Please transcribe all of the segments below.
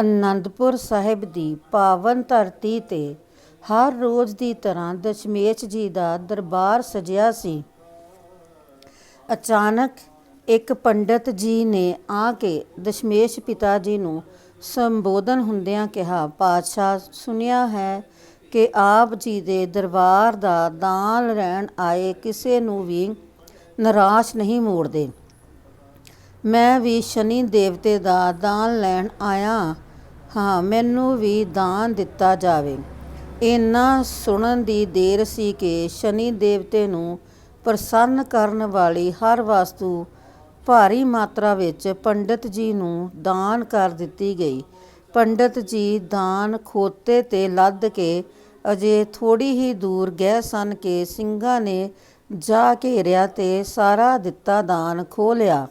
ਅਨੰਦਪੁਰ ਸਾਹਿਬ ਦੀ ਪਾਵਨ ਧਰਤੀ ਤੇ ਹਰ ਰੋਜ਼ ਦੀ ਤਰ੍ਹਾਂ ਦਸ਼ਮੇਸ਼ ਜੀ ਦਾ ਦਰਬਾਰ ਸਜਿਆ ਸੀ। ਅਚਾਨਕ ਇੱਕ ਪੰਡਤ ਜੀ ਨੇ ਆ ਕੇ ਦਸ਼ਮੇਸ਼ ਪਿਤਾ ਜੀ ਨੂੰ ਸੰਬੋਧਨ ਹੁੰਦਿਆਂ ਕਿਹਾ, ਪਾਤਸ਼ਾਹ ਸੁਨਿਆ ਹੈ ਕਿ ਆਪ ਜੀ ਦੇ ਦਰਬਾਰ ਦਾ ਦਾਨ ਲੈਣ ਆਏ ਕਿਸੇ ਨੂੰ ਵੀ ਨਿਰਾਸ਼ ਨਹੀਂ ਮੋੜਦੇ। ਮੈਂ ਵੀ ਸ਼ਨੀ ਦੇਵਤੇ ਦਾ ਦਾਨ ਲੈਣ ਆਇਆ ਹਾਂ, ਮੈਨੂੰ ਵੀ ਦਾਨ ਦਿੱਤਾ ਜਾਵੇ। ਇੰਨਾ ਸੁਣਨ ਦੀ ਦੇਰ ਸੀ ਕਿ ਸ਼ਨੀ ਦੇਵਤੇ ਨੂੰ ਪ੍ਰਸੰਨ ਕਰਨ ਵਾਲੀ ਹਰ ਵਸਤੂ ਭਾਰੀ ਮਾਤਰਾ ਵਿੱਚ ਪੰਡਤ ਜੀ ਨੂੰ ਦਾਨ ਕਰ ਦਿੱਤੀ ਗਈ। ਪੰਡਤ ਜੀ ਦਾਨ ਖੋਤੇ ਤੇ ਲੱਦ ਕੇ ਅਜੇ ਥੋੜੀ ਹੀ ਦੂਰ ਗਏ ਸਨ ਕਿ ਸਿੰਘਾਂ ਨੇ ਜਾ ਘੇਰਿਆ ਤੇ ਸਾਰਾ ਦਿੱਤਾ ਦਾਨ ਖੋਹ ਲਿਆ।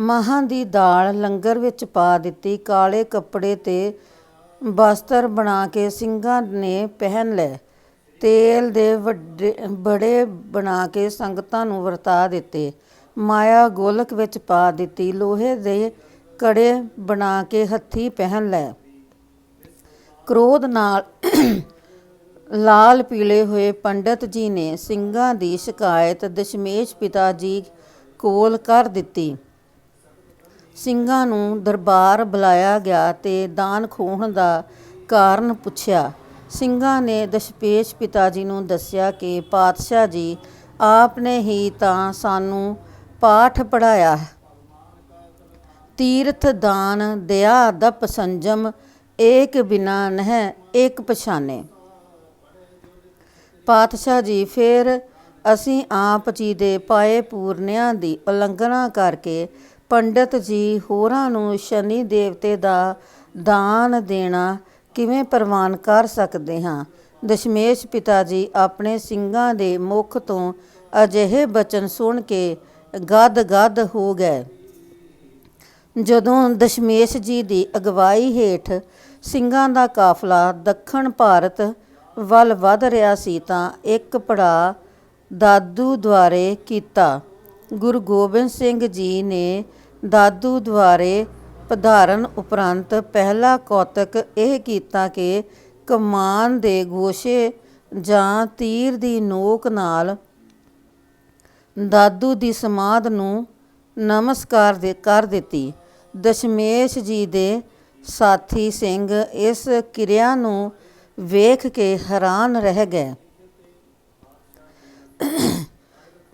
ਮਹਾਂ ਦੀ ਦਾਲ ਲੰਗਰ ਵਿੱਚ ਪਾ ਦਿੱਤੀ। ਕਾਲੇ ਕੱਪੜੇ ਤੇ ਬਸਤਰ ਬਣਾ ਕੇ ਸਿੰਘਾਂ ਨੇ ਪਹਿਨ ਲਏ। ਤੇਲ ਦੇ ਵੱਡੇ, ਬੜੇ ਬਣਾ ਕੇ ਸੰਗਤਾਂ ਨੂੰ ਵਰਤਾ ਦਿੱਤੇ। ਮਾਇਆ ਗੋਲਕ ਵਿੱਚ ਪਾ ਦਿੱਤੀ। ਲੋਹੇ ਦੇ ਕੜੇ ਬਣਾ ਕੇ ਹੱਥੀਂ ਪਹਿਨ ਲਏ। ਕ੍ਰੋਧ ਨਾਲ ਲਾਲ ਪੀਲੇ ਹੋਏ ਪੰਡਤ ਜੀ ਨੇ ਸਿੰਘਾਂ ਦੀ ਸ਼ਿਕਾਇਤ ਦਸ਼ਮੇਸ਼ ਪਿਤਾ ਜੀ ਕੋਲ ਕਰ ਦਿੱਤੀ। ਸਿੰਘਾਂ ਨੂੰ ਦਰਬਾਰ ਬੁਲਾਇਆ ਗਿਆ ਤੇ ਦਾਨ ਖੋਹਣ ਦਾ ਕਾਰਨ ਪੁੱਛਿਆ। ਸਿੰਘਾਂ ਨੇ ਦਸ਼ਪੇਸ਼ ਪਿਤਾ ਜੀ ਨੂੰ ਦੱਸਿਆ ਕਿ ਪਾਤਸ਼ਾਹ ਜੀ ਆਪ ਨੇ ਹੀ ਤਾਂ ਸਾਨੂੰ ਪਾਠ ਪੜਾਇਆ ਤੀਰਥ ਦਾਨ ਦਇਆ ਦਪ ਸੰਜਮ, ਏਕ ਬਿਨਾ ਨਹਿ ਏਕ ਪਛਾਨੇ। ਪਾਤਸ਼ਾਹ ਜੀ ਫਿਰ ਅਸੀਂ ਆਪ ਜੀ ਦੇ ਪਾਏ ਪੂਰਨਿਆਂ ਦੀ ਉਲੰਘਣਾ ਕਰਕੇ ਪੰਡਤ ਜੀ ਹੋਰਾਂ ਨੂੰ ਸ਼ਨੀ ਦੇਵਤੇ ਦਾ ਦਾਨ ਦੇਣਾ ਕਿਵੇਂ ਪ੍ਰਵਾਨ ਕਰ ਸਕਦੇ ਹਾਂ? ਦਸ਼ਮੇਸ਼ ਪਿਤਾ ਜੀ ਆਪਣੇ ਸਿੰਘਾਂ ਦੇ ਮੁਖ ਤੋਂ ਅਜਿਹੇ ਬਚਨ ਸੁਣ ਕੇ ਗਦ-ਗਦ ਹੋ ਗਏ। ਜਦੋਂ ਦਸ਼ਮੇਸ਼ ਜੀ ਦੀ ਅਗਵਾਈ ਹੇਠ ਸਿੰਘਾਂ ਦਾ ਕਾਫਲਾ ਦੱਖਣ ਭਾਰਤ ਵੱਲ ਵਧ ਰਿਹਾ ਸੀ ਤਾਂ ਇੱਕ ਪੜਾ ਦਾਦੂ ਦੁਆਰੇ ਕੀਤਾ। ਗੁਰੂ ਗੋਬਿੰਦ ਸਿੰਘ ਜੀ ਨੇ ਦਾਦੂ ਦੁਆਰੇ ਪਧਾਰਨ ਉਪਰੰਤ ਪਹਿਲਾ ਕੌਤਕ ਇਹ ਕੀਤਾ ਕਿ ਕਮਾਨ ਦੇ ਗੋਸ਼ੇ ਜਾਂ ਤੀਰ ਦੀ ਨੋਕ ਨਾਲ ਦਾਦੂ ਦੀ ਸਮਾਧ ਨੂੰ ਨਮਸਕਾਰ ਦੇ ਕਰ ਦਿੱਤੀ। ਦਸ਼ਮੇਸ਼ ਜੀ ਦੇ ਸਾਥੀ ਸਿੰਘ ਇਸ ਕਿਰਿਆ ਨੂੰ ਵੇਖ ਕੇ ਹੈਰਾਨ ਰਹਿ ਗਏ।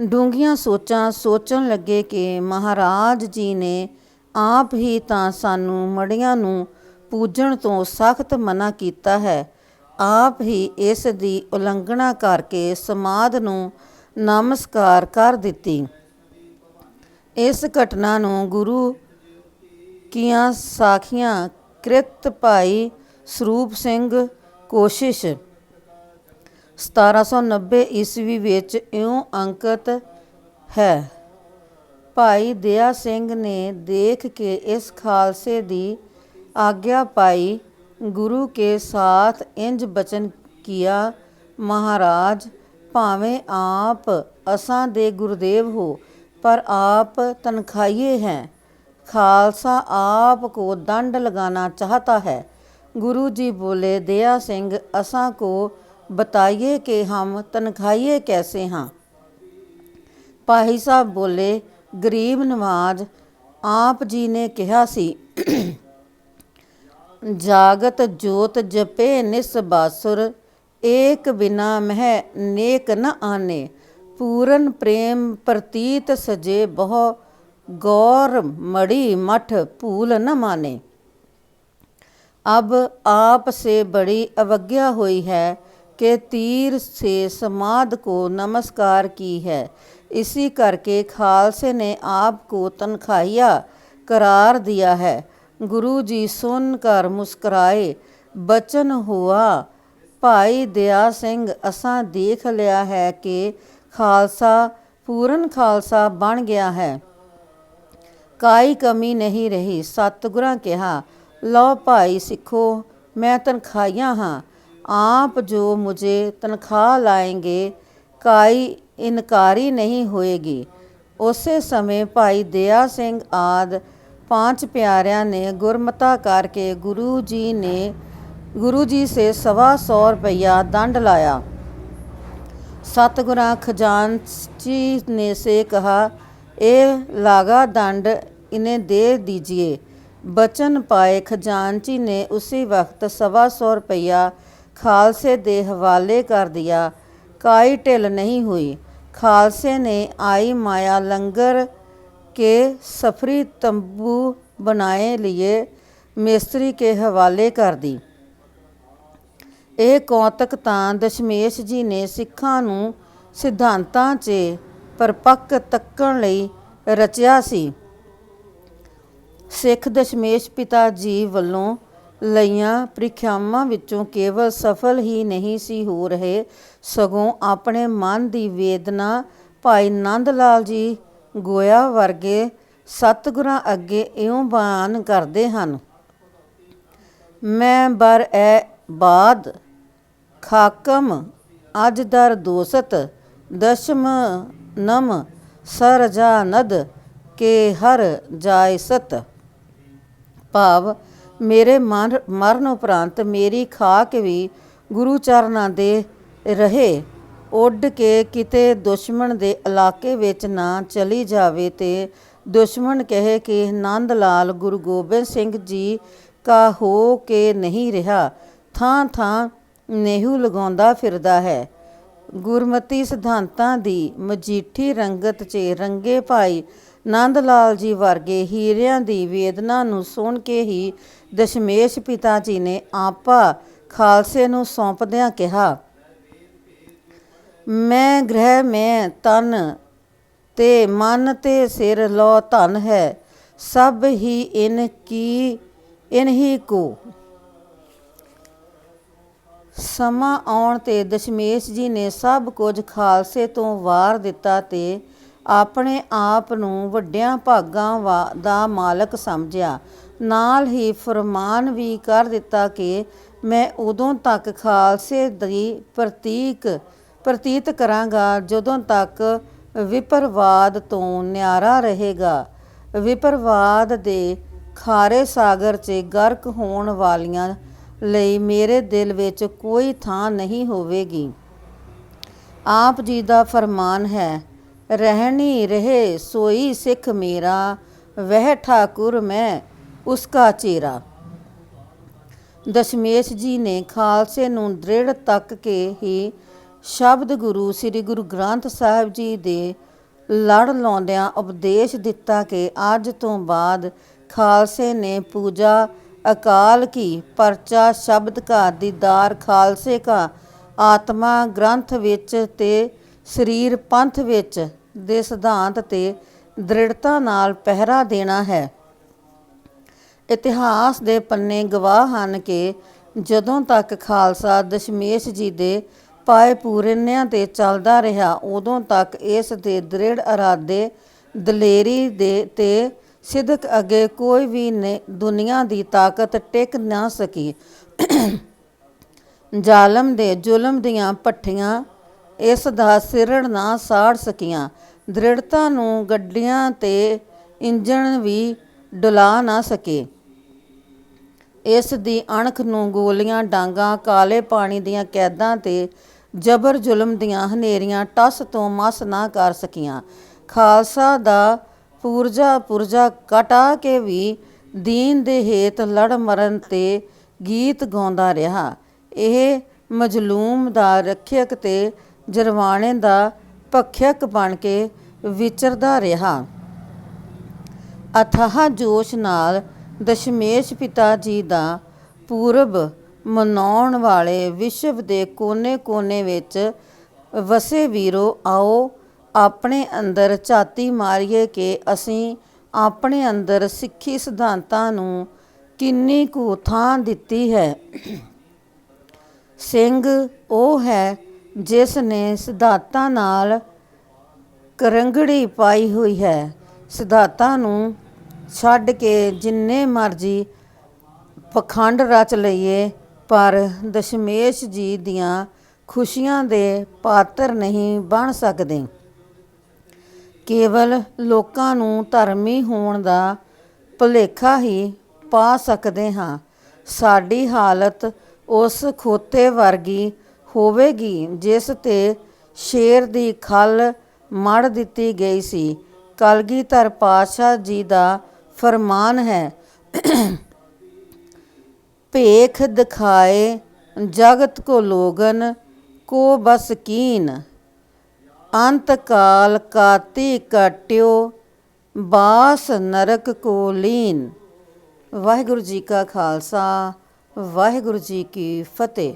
ਡੂੰਘੀਆਂ ਸੋਚਾਂ ਸੋਚਣ ਲੱਗੇ ਕਿ ਮਹਾਰਾਜ ਜੀ ਨੇ ਆਪ ਹੀ ਤਾਂ ਸਾਨੂੰ ਮੜੀਆਂ ਨੂੰ ਪੂਜਣ ਤੋਂ ਸਖਤ ਮਨਾ ਕੀਤਾ ਹੈ। ਆਪ ਹੀ ਇਸ ਦੀ ਉਲੰਘਣਾ ਕਰਕੇ ਸਮਾਦ ਨੂੰ ਨਮਸਕਾਰ ਕਰ ਦਿੱਤੀ। ਇਸ ਘਟਨਾ ਨੂੰ ਗੁਰੂ ਕੀਆਂ ਸਾਖੀਆਂ ਕ੍ਰਿਤ ਭਾਈ ਸਰੂਪ ਸਿੰਘ ਕੋਸ਼ਿਸ਼ ਸਤਾਰਾਂ ਸੌ ਨੱਬੇ ਈਸਵੀ ਵਿੱਚ ਇਉਂ ਅੰਕਿਤ ਹੈ। ਭਾਈ ਦਇਆ ਸਿੰਘ ਨੇ ਦੇਖ ਕੇ ਇਸ ਖਾਲਸੇ ਦੀ ਆਗਿਆ ਪਾਈ। ਗੁਰੂ ਕੇ ਸਾਥ ਇੰਜ ਬਚਨ ਕੀਆ, ਮਹਾਰਾਜ, ਭਾਵੇਂ ਆਪ ਅਸਾਂ ਦੇ ਗੁਰਦੇਵ ਹੋ, ਪਰ ਆਪ ਤਨਖਾਈਏ ਹੈ। ਖਾਲਸਾ ਆਪ ਕੋ ਦੰਡ लगाना ਚਾਹਤਾ ਹੈ। ਗੁਰੂ ਜੀ ਬੋਲੇ दया ਸਿੰਘ, ਅਸਾਂ ਕੋ बताइए कि हम तनखाइए कैसे हाँ ਭਾਈ ਸਾਹਿਬ ਬੋਲੇ ਗਰੀਬ ਨਵਾਜ ਆਪ ਜੀ ਨੇ ਕਿਹਾ ਸੀ ਜਾਗਤ ਜੋਤ ਜਪੇ ਨਿਸ ਬਾਸੁਰ ਏਕ ਬਿਨਾ ਮਹਿ ਨੇਕ ਨ ਆਨੇ ਪੂਰਨ ਪ੍ਰੇਮ ਪ੍ਰਤੀਤ ਸਜੇ ਬਹੁ ਗੌਰ ਮੜੀ ਮਠ ਭੂਲ ਨ ਮਾਨੇ अब आप से बड़ी अवज्ञा हुई है कि तीर से समाध को नमस्कार की है इसी करके खालसे ने आपको तनखाइया करार दिया है गुरु जी सुनकर मुस्कुराए बचन हुआ भाई दया सिंह असा देख लिया है कि खालसा पूरन खालसा बन गया है ਕਾਈ ਕਮੀ ਨਹੀਂ ਰਹੀ ਸਤਿਗੁਰਾਂ ਕਿਹਾ ਲਓ ਭਾਈ ਸਿੱਖੋ ਮੈਂ ਤਨਖਾਹੀਆਂ ਹਾਂ ਆਪ ਜੋ ਮੁਝੇ ਤਨਖਾਹ ਲਾਏਗੇ, ਕਾਈ ਇਨਕਾਰੀ ਨਹੀਂ ਹੋਏਗੀ। ਉਸੇ ਸਮੇਂ ਭਾਈ ਦਇਆ ਸਿੰਘ ਆਦ ਪੰਜ ਪਿਆਰਿਆਂ ਨੇ ਗੁਰਮਤਾ ਕਰਕੇ ਗੁਰੂ ਜੀ ਨੇ, ਗੁਰੂ ਜੀ ਸੇ ਸਵਾ ਸੌ ਰੁਪਇਆ ਦੰਡ ਲਾਇਆ। ਸਤਿਗੁਰਾਂ ਖਜਾਨ ਜੀ ਨੇ ਸੇ ਕਹਾ ਇਹ ਲਾਗਾ ਦੰਡ ਇਨੇ ਦੇ ਦੀजिए ਬਚਨ ਪਾਏ ਖਜਾਨ ਜੀ ਨੇ ਉਸੇ ਵਕਤ ਸਵਾ ਸੌ ਰੁਪਇਆ खालसे दे हवाले कर दिया काई ढिल नहीं हुई खालसे ने आई माया लंगर के सफरी तंबू बनाए लिए मिस्त्री के हवाले कर दी ਇਹ ਕੌਤਕ ਤਾਂ ਦਸ਼ਮੇਸ਼ ਜੀ ਨੇ ਸਿੱਖਾਂ ਨੂੰ ਸਿਧਾਂਤਾਂ 'ਚ ਪਰਪੱਕ ਤੱਕਣ ਲਈ ਰਚਿਆ ਸੀ ਸਿੱਖ ਦਸ਼ਮੇਸ਼ ਪਿਤਾ ਜੀ ਵੱਲੋਂ ਲਈਆਂ ਪ੍ਰੀਖਿਆਵਾਂ ਵਿੱਚੋਂ ਕੇਵਲ ਸਫਲ ਹੀ ਨਹੀਂ ਸੀ ਹੋ ਰਹੇ, ਸਗੋਂ ਆਪਣੇ ਮਨ ਦੀ ਵੇਦਨਾ ਭਾਈ ਨੰਦ ਲਾਲ ਜੀ ਗੋਇਆ ਵਰਗੇ ਸਤਿਗੁਰਾਂ ਅੱਗੇ ਇਉਂ ਬਿਆਨ ਕਰਦੇ ਹਨ, ਮੈਂ ਬਰ ਐ ਬਾਦ, ਖਾਕਮ, ਅੱਜ ਦਰ ਦੋਸਤ, ਦਸ਼ਮ ਨਮ, ਸਰਜਾ ਨਦ, ਕੇ ਹਰ ਜਾਇਸਤ ਭਾਵ ਮੇਰੇ ਮਰ ਮਰਨ ਉਪਰੰਤ ਮੇਰੀ ਖਾਕ ਵੀ ਗੁਰੂ ਚਰਨਾਂ ਦੇ ਰਹੇ। ਉੱਡ ਕੇ ਕਿਤੇ ਦੁਸ਼ਮਣ ਦੇ ਇਲਾਕੇ ਵਿੱਚ ਨਾ ਚਲੀ ਜਾਵੇ ਤੇ ਦੁਸ਼ਮਣ ਕਹੇ ਕਿ ਨੰਦ ਲਾਲ ਗੁਰੂ ਗੋਬਿੰਦ ਸਿੰਘ ਜੀ ਕਾ ਹੋ ਕੇ ਨਹੀਂ ਰਿਹਾ। ਥਾਂ ਥਾਂ ਨੇਹੂ ਲਗਾਉਂਦਾ ਫਿਰਦਾ ਹੈ। ਗੁਰਮਤੀ ਸਿਧਾਂਤਾਂ ਦੀ ਮਜੀਠੀ ਰੰਗਤ 'ਚ ਰੰਗੇ ਭਾਈ ਨੰਦ ਲਾਲ ਜੀ ਵਰਗੇ ਹੀਰਿਆਂ ਦੀ ਵੇਦਨਾ ਨੂੰ ਸੁਣ ਕੇ ਹੀ ਦਸ਼ਮੇਸ਼ ਪਿਤਾ ਜੀ ਨੇ ਆਪਾ ਖਾਲਸੇ ਨੂੰ ਸੌਂਪਦਿਆਂ ਕਿਹਾ, ਮੈਂ ਗ੍ਰਹਿ, ਮੈਂ ਤਨ ਤੇ ਮਨ ਤੇ ਸਿਰ ਲੋ ਧਨ ਹੈ, ਸਭ ਹੀ ਇਨ ਕੀ, ਇਨ ਹੀ ਕੋ। ਸਮਾਂ ਆਉਣ ਤੇ ਦਸ਼ਮੇਸ਼ ਜੀ ਨੇ ਸਭ ਕੁਝ ਖਾਲਸੇ ਤੋਂ ਵਾਰ ਦਿੱਤਾ ਤੇ ਆਪਣੇ ਆਪ ਨੂੰ ਵੱਡਿਆਂ ਭਾਗਾਂ ਵਾ- ਦਾ ਮਾਲਕ ਸਮਝਿਆ। ਨਾਲ ਹੀ ਫਰਮਾਨ ਵੀ ਕਰ ਦਿੱਤਾ ਕਿ ਮੈਂ ਉਦੋਂ ਤੱਕ ਖਾਲਸੇ ਦੀ ਪ੍ਰਤੀਕ, ਪ੍ਰਤੀਤ ਕਰਾਂਗਾ ਜਦੋਂ ਤੱਕ ਵਿਪਰਵਾਦ ਤੋਂ ਨਿਆਰਾ ਰਹੇਗਾ। ਵਿਪਰਵਾਦ ਦੇ ਖਾਰੇ ਸਾਗਰ 'ਚ ਗਰਕ ਹੋਣ ਵਾਲੀਆਂ ਲਈ ਮੇਰੇ ਦਿਲ ਵਿੱਚ ਕੋਈ ਥਾਂ ਨਹੀਂ ਹੋਵੇਗੀ। ਆਪ ਜੀ ਦਾ ਫਰਮਾਨ ਹੈ, ਰਹਿਣੀ ਰਹੇ ਸੋਈ ਸਿੱਖ ਮੇਰਾ, ਵਹਿ ਠਾਕੁਰ ਮੈਂ ਉਸਕਾ ਚਿਹਰਾ ਦਸ਼ਮੇਸ਼ ਜੀ ਨੇ ਖਾਲਸੇ ਨੂੰ ਦ੍ਰਿੜ ਤੱਕ ਕੇ ਹੀ ਸ਼ਬਦ ਗੁਰੂ, ਸ੍ਰੀ ਗੁਰੂ ਗ੍ਰੰਥ ਸਾਹਿਬ ਜੀ ਦੇ ਲੜ ਲਾਉਂਦਿਆਂ ਉਪਦੇਸ਼ ਦਿੱਤਾ ਕਿ ਅੱਜ ਤੋਂ ਬਾਅਦ ਖਾਲਸੇ ਨੇ ਪੂਜਾ ਅਕਾਲ ਕੀ ਪਰਚਾ ਸ਼ਬਦ ਕਾ ਦੀਦਾਰ ਖਾਲਸੇ ਕਾ ਆਤਮਾ ਗ੍ਰੰਥ ਵਿੱਚ ਤੇ ਸਰੀਰ ਪੰਥ ਵਿੱਚ ਦੇ ਸਿਧਾਂਤ ਤੇ ਦ੍ਰਿੜਤਾ ਨਾਲ ਪਹਿਰਾ ਦੇਣਾ ਹੈ। ਇਤਿਹਾਸ ਦੇ ਪੰਨੇ ਗਵਾਹ ਹਨ ਕਿ ਜਦੋਂ ਤੱਕ ਖਾਲਸਾ ਦਸ਼ਮੇਸ਼ ਜੀ ਦੇ ਪਾਏ ਪੂਰਨਿਆਂ ਤੇ ਚੱਲਦਾ ਰਿਹਾ, ਉਦੋਂ ਤੱਕ ਇਸ ਦੇ ਦ੍ਰਿੜ ਇਰਾਦੇ ਦਲੇਰੀ ਦੇ ਤੇ ਸਿਦਕ ਅੱਗੇ ਕੋਈ ਵੀ ਨੇ ਦੁਨੀਆ ਦੀ ਤਾਕਤ ਟਿਕ ਨਾ ਸਕੀ। ਜ਼ਾਲਮ ਦੇ ਜ਼ੁਲਮ ਦੀਆਂ ਪੱਠੀਆਂ ਇਸ ਦਾ ਸਿਰੜ ਨਾ ਸਾੜ ਸਕੀਆਂ। ਦ੍ਰਿੜਤਾ ਨੂੰ ਗੱਡੀਆਂ ਤੇ ਇੰਜਣ ਵੀ ਡੁਲਾ ਨਾ ਸਕੇ। ਇਸ ਦੀ ਅਣਖ ਨੂੰ ਗੋਲੀਆਂ, ਡਾਂਗਾ, ਕਾਲੇ ਪਾਣੀ ਦੀਆਂ ਕੈਦਾਂ ਤੇ ਜਬਰ ਜ਼ੁਲਮ ਦੀਆਂ ਹਨੇਰੀਆਂ ਟਸ ਤੋਂ ਮਸ ਨਾ ਕਰ ਸਕੀਆਂ। ਖਾਲਸਾ ਦਾ ਪੂਰਜਾ ਪੁਰਜਾ ਕਟਾ ਕੇ ਵੀ ਦੀਨ ਦੇ ਹੇਤ ਲੜ ਮਰਨ ਤੇ ਗੀਤ ਗਾਉਂਦਾ ਰਿਹਾ। ਇਹ ਮਜਲੂਮ ਦਾ ਰੱਖਿਅਕ ਤੇ ਜਰਵਾਣੇ ਦਾ ਭਖਿਅਕ ਬਣ ਕੇ ਵਿਚਰਦਾ ਰਿਹਾ। ਅਥਾਹ ਜੋਸ਼ ਨਾਲ ਦਸ਼ਮੇਸ਼ ਪਿਤਾ ਜੀ ਦਾ ਪੂਰਬ ਮਨਾਉਣ ਵਾਲੇ ਵਿਸ਼ਵ ਦੇ ਕੋਨੇ-ਕੋਨੇ ਵਿੱਚ ਵਸੇ ਵੀਰੋ, ਆਓ ਆਪਣੇ ਅੰਦਰ ਝਾਤੀ ਮਾਰੀਏ ਕਿ ਅਸੀਂ ਆਪਣੇ ਅੰਦਰ ਸਿੱਖੀ ਸਿਧਾਂਤਾਂ ਨੂੰ ਕਿੰਨੀ ਕੁ ਥਾਂ ਦਿੱਤੀ ਹੈ। ਸਿੰਘ ਉਹ ਹੈ ਜਿਸ ਨੇ ਸਿਧਾਂਤਾਂ ਨਾਲ ਕਰੰਗੜੀ ਪਾਈ ਹੋਈ ਹੈ। ਸਿਧਾਂਤਾਂ ਨੂੰ ਛੱਡ ਕੇ ਜਿੰਨੇ ਮਰਜ਼ੀ ਪਖੰਡ ਰਚ ਲਈਏ, ਪਰ ਦਸ਼ਮੇਸ਼ ਜੀ ਦੀਆਂ ਖੁਸ਼ੀਆਂ ਦੇ ਪਾਤਰ ਨਹੀਂ ਬਣ ਸਕਦੇ। ਕੇਵਲ ਲੋਕਾਂ ਨੂੰ ਧਰਮੀ ਹੋਣ ਦਾ ਭੁਲੇਖਾ ਹੀ ਪਾ ਸਕਦੇ ਹਾਂ। ਸਾਡੀ ਹਾਲਤ ਉਸ ਖੋਤੇ ਵਰਗੀ ਹੋਵੇਗੀ ਜਿਸ ਤੇ ਸ਼ੇਰ ਦੀ ਖਲ ਮੜ ਦਿੱਤੀ ਗਈ ਸੀ। ਕਲਗੀਧਰ ਪਾਤਸ਼ਾਹ ਜੀ ਦਾ ਫਰਮਾਨ ਹੈ। ਭੇਖ ਦਿਖਾਏ ਜਗਤ ਕੋ ਲੋਗਨ, ਕੋ ਬਸ ਕੀਨ। ਅੰਤ ਕਾਲ ਕਾਤੀ ਕਟਿਓ ਬਾਸ ਨਰਕ ਕੋ ਲੀਨ। ਵਾਹਿਗੁਰੂ ਜੀ ਕਾ ਖਾਲਸਾ, ਵਾਹਿਗੁਰੂ ਜੀ ਕੀ ਫਤਿਹ।